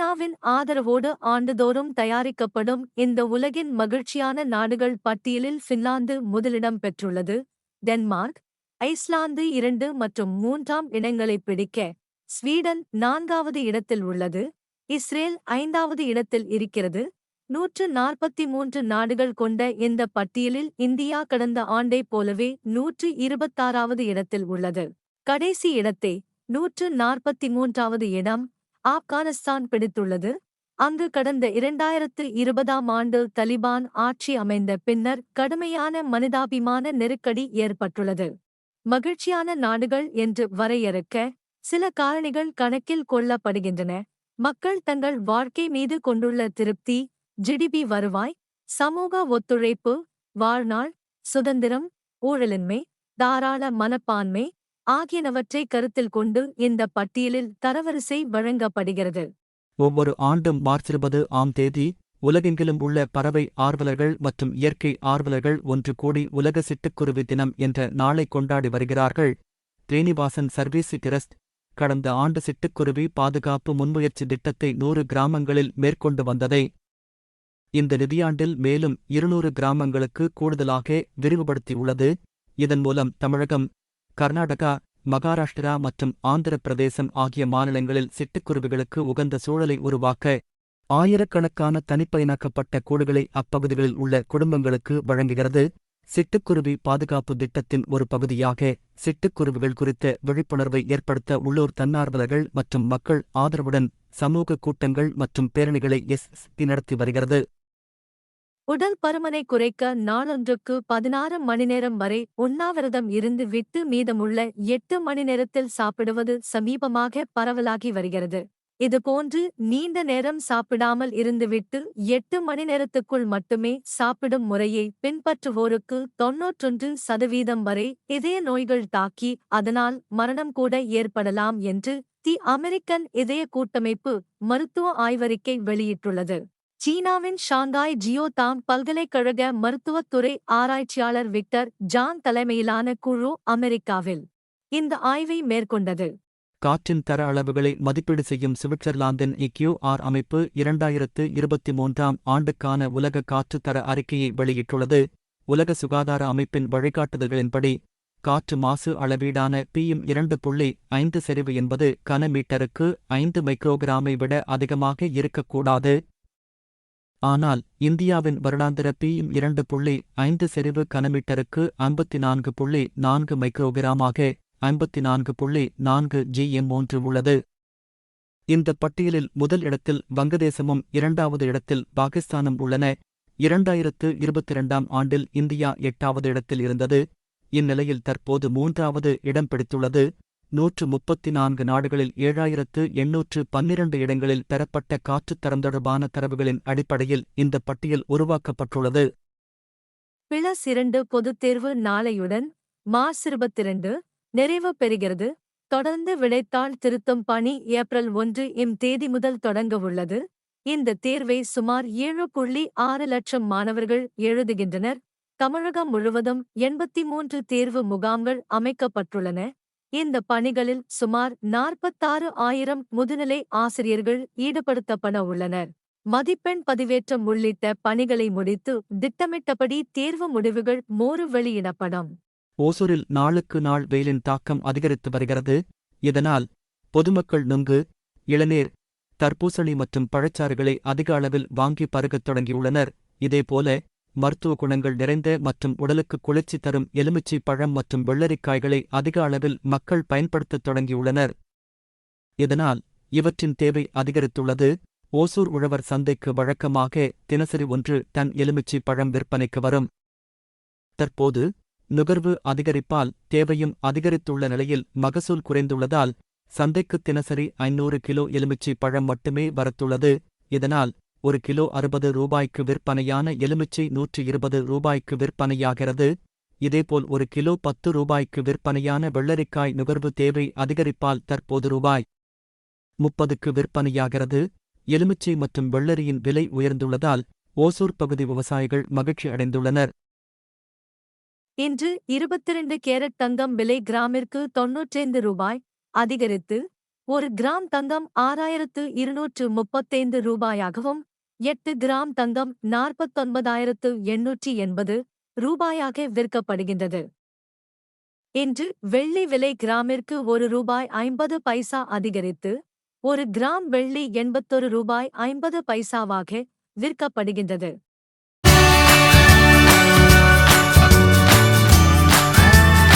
ஆதரவோடு ஆண்டுதோறும் தயாரிக்கப்படும் இந்த உலகின் மகிழ்ச்சியான நாடுகள் பட்டியலில் பின்லாந்து முதலிடம் பெற்றுள்ளது. டென்மார்க் ஐஸ்லாந்து இரண்டு மற்றும் மூன்றாம் இடங்களை பிடிக்க ஸ்வீடன் நான்காவது இடத்தில் உள்ளது. இஸ்ரேல் ஐந்தாவது இடத்தில் இருக்கிறது. நூற்று நாற்பத்தி மூன்று நாடுகள் கொண்ட இந்த பட்டியலில் இந்தியா கடந்த ஆண்டைப் போலவே நூற்று இருபத்தாறாவது இடத்தில் உள்ளது. கடைசி இடத்தை நூற்று நாற்பத்தி மூன்றாவது இடம் ஆப்கானிஸ்தான் பிடித்துள்ளது. அங்கு கடந்த இரண்டாயிரத்து இருபதாம் ஆண்டு தலிபான் ஆட்சி அமைந்த பின்னர் கடுமையான மனிதாபிமான நெருக்கடி ஏற்பட்டுள்ளது. மகிழ்ச்சியான நாடுகள் என்று வரையறுக்க சில காரணிகள் கணக்கில் கொள்ளப்படுகின்றன. மக்கள் தங்கள் வாழ்க்கை மீது கொண்டுள்ள திருப்தி ஜிடிபி வருவாய் சமூக ஒத்துழைப்பு வாழ்நாள் சுதந்திரம் ஊழலின்மை தாராள மனப்பான்மை ஆகியனவற்றை கருத்தில் கொண்டு இந்த பட்டியலில் தரவரிசை வழங்கப்படுகிறது. ஒவ்வொரு ஆண்டும் மார்ச் இருபது ஆம் தேதி உலகெங்கிலும் உள்ள பறவை ஆர்வலர்கள் மற்றும் இயற்கை ஆர்வலர்கள் ஒன்று கூடி உலக சிட்டுக்குருவி தினம் என்ற நாளை கொண்டாடி வருகிறார்கள். தேனிவாசன் சர்வீஸ் டிரஸ்ட் கடந்த ஆண்டு சிட்டுக்குருவி பாதுகாப்பு முன்முயற்சி திட்டத்தை நூறு கிராமங்களில் மேற்கொண்டு வந்ததை இந்த நிதியாண்டில் மேலும் இருநூறு கிராமங்களுக்கு கூடுதலாக விரிவுபடுத்தியுள்ளது. இதன் மூலம் தமிழகம் கர்நாடகா மகாராஷ்டிரா மற்றும் ஆந்திர பிரதேசம் ஆகிய மாநிலங்களில் சிட்டுக்குருவிகளுக்கு உகந்த சூழலை உருவாக்க ஆயிரக்கணக்கான தனிப்பயனாக்கப்பட்ட கூடுகளை அப்பகுதிகளில் உள்ள குடும்பங்களுக்கு வழங்குகிறது. சிட்டுக்குருவி பாதுகாப்பு திட்டத்தின் ஒரு பகுதியாக சிட்டுக்குருவிகள் குறித்த விழிப்புணர்வை ஏற்படுத்த உள்ளூர் தன்னார்வலர்கள் மற்றும் மக்கள் ஆதரவுடன் சமூக கூட்டங்கள் மற்றும் பேரணிகளை எஸ் நடத்தி வருகிறது. உடல் பருமனை குறைக்க நாளொன்றுக்கு பதினாறு மணி நேரம் வரை உண்ணாவிரதம் இருந்து விட்டு மீதமுள்ள எட்டு மணி நேரத்தில் சாப்பிடுவது சமீபமாக பரவலாகி வருகிறது. இதுபோன்று நீண்ட நேரம் சாப்பிடாமல் இருந்துவிட்டு எட்டு மணி நேரத்துக்குள் மட்டுமே சாப்பிடும் முறையை பின்பற்றுவோருக்கு தொன்னூற்றொன்று சதவீதம் வரை இதய நோய்கள் தாக்கி அதனால் மரணம் கூட ஏற்படலாம் என்று தி அமெரிக்கன் இதய கூட்டமைப்பு மருத்துவ ஆய்வறிக்கை வெளியிட்டுள்ளது. சீனாவின் ஷாங்காய் ஜியோதாம் பல்கலைக்கழக மருத்துவத்துறை ஆராய்ச்சியாளர் விக்டர் ஜான் தலைமையிலான குழு அமெரிக்காவில் இந்த ஆய்வை மேற்கொண்டது. காற்றின் தர அளவுகளை மதிப்பீடு செய்யும் சுவிட்சர்லாந்தின் இக்யூஆர் அமைப்பு இரண்டாயிரத்து இருபத்தி மூன்றாம் ஆண்டுக்கான உலக காற்று தர அறிக்கையை வெளியிட்டுள்ளது. உலக சுகாதார அமைப்பின் வழிகாட்டுதல்களின்படி காற்று மாசு அளவீடான பிஎம் இரண்டு புள்ளி ஐந்து செறிவு என்பது கன மீட்டருக்கு ஐந்து மைக்ரோகிராமை விட அதிகமாக இருக்கக்கூடாது. ஆனால் இந்தியாவின் வருடாந்திர பிஎம் இரண்டு புள்ளி ஐந்து செறிவு கனமீட்டருக்கு ஐம்பத்தி நான்கு புள்ளி நான்கு மைக்ரோகிராமாக ஐம்பத்தி நான்கு புள்ளி நான்கு ஜிஎம் ஒன்று உள்ளது. இந்த பட்டியலில் முதல் இடத்தில் வங்கதேசமும் இரண்டாவது இடத்தில் பாகிஸ்தானும் உள்ளன. இரண்டாயிரத்து இருபத்தி இரண்டாம் ஆண்டில் இந்தியா எட்டாவது இடத்தில் இருந்தது. இந்நிலையில் தற்போது மூன்றாவது இடம் பிடித்துள்ளது. நூற்று முப்பத்தி நான்கு நாடுகளில் ஏழாயிரத்து எண்ணூற்று பன்னிரண்டு இடங்களில் பெறப்பட்ட காற்றுத் தரம் தொடர்பான தரவுகளின் அடிப்படையில் இந்த பட்டியல் உருவாக்கப்பட்டுள்ளது. பிளஸ் இரண்டு பொதுத் தேர்வு நாளையுடன் மார்ச் இருபத்திரண்டு நிறைவு பெறுகிறது. தொடர்ந்து விடைத்தாள் திருத்தும் பணி ஏப்ரல் ஒன்று இம் தேதி முதல் தொடங்கவுள்ளது இந்த தேர்வை சுமார் ஏழு புள்ளி ஆறு லட்சம் மாணவர்கள் எழுதுகின்றனர். தமிழகம் முழுவதும் எண்பத்தி மூன்று தேர்வு முகாம்கள் அமைக்கப்பட்டுள்ளன. இந்த பணிகளில் சுமார் நாற்பத்தாறு ஆயிரம் முதுநிலை ஆசிரியர்கள் ஈடுபடுத்தப்பட உள்ளனர். மதிப்பெண் பதிவேற்றம் உள்ளிட்ட பணிகளை முடித்து திட்டமிட்டபடி தேர்வு முடிவுகள் மோறு வெளியிடப்படும். ஓசூரில் நாளுக்கு நாள் வெயிலின் தாக்கம் அதிகரித்து வருகிறது. இதனால் பொதுமக்கள் நுங்கு இளநீர் தர்பூசணி மற்றும் பழச்சாறுகளை அதிக அளவில் வாங்கி பருகத் தொடங்கியுள்ளனர். இதேபோல மருத்துவ குணங்கள் நிறைந்த மற்றும் உடலுக்கு குளிர்ச்சி தரும் எலுமிச்சை பழம் மற்றும் வெள்ளரிக்காய்களை அதிக அளவில் மக்கள் பயன்படுத்தத் தொடங்கியுள்ளனர். இதனால் இவற்றின் தேவை அதிகரித்துள்ளது. ஓசூர் உழவர் சந்தைக்கு வழக்கமாக தினசரி ஒன்று டன் எலுமிச்சை பழம் விற்பனைக்கு வரும். தற்போது நுகர்வு அதிகரிப்பால் தேவையும் அதிகரித்துள்ள நிலையில் மகசூல் குறைந்துள்ளதால் சந்தைக்கு தினசரி ஐநூறு கிலோ எலுமிச்சை பழம் மட்டுமே வரத்துள்ளது. இதனால் ஒரு கிலோ அறுபது ரூபாய்க்கு விற்பனையான எலுமிச்சை நூற்று இருபது ரூபாய்க்கு விற்பனையாகிறது. இதேபோல் ஒரு கிலோ பத்து ரூபாய்க்கு விற்பனையான வெள்ளரிக்காய் நுகர்வு தேவை அதிகரிப்பால் தற்போது ரூபாய் முப்பதுக்கு விற்பனையாகிறது. எலுமிச்சை மற்றும் வெள்ளரியின் விலை உயர்ந்துள்ளதால் ஓசூர் பகுதி விவசாயிகள் மகிழ்ச்சி அடைந்துள்ளனர். இன்று இருபத்திரண்டு கேரட் தங்கம் விலை கிராமிற்கு தொன்னூற்றைந்து ரூபாய் அதிகரித்து ஒரு கிராம் தங்கம் ஆறாயிரத்து இருநூற்று முப்பத்தைந்து ரூபாயாகவும் எட்டு கிராம் தங்கம் நாற்பத்தொன்பதாயிரத்து எண்ணூற்றி எண்பது ரூபாயாக விற்கப்படுகின்றது. இன்று வெள்ளி விலை கிராமிற்கு ஒரு ரூபாய் ஐம்பது பைசா அதிகரித்து ஒரு கிராம் வெள்ளி எண்பத்தொரு ரூபாய் ஐம்பது பைசாவாக விற்கப்படுகின்றது.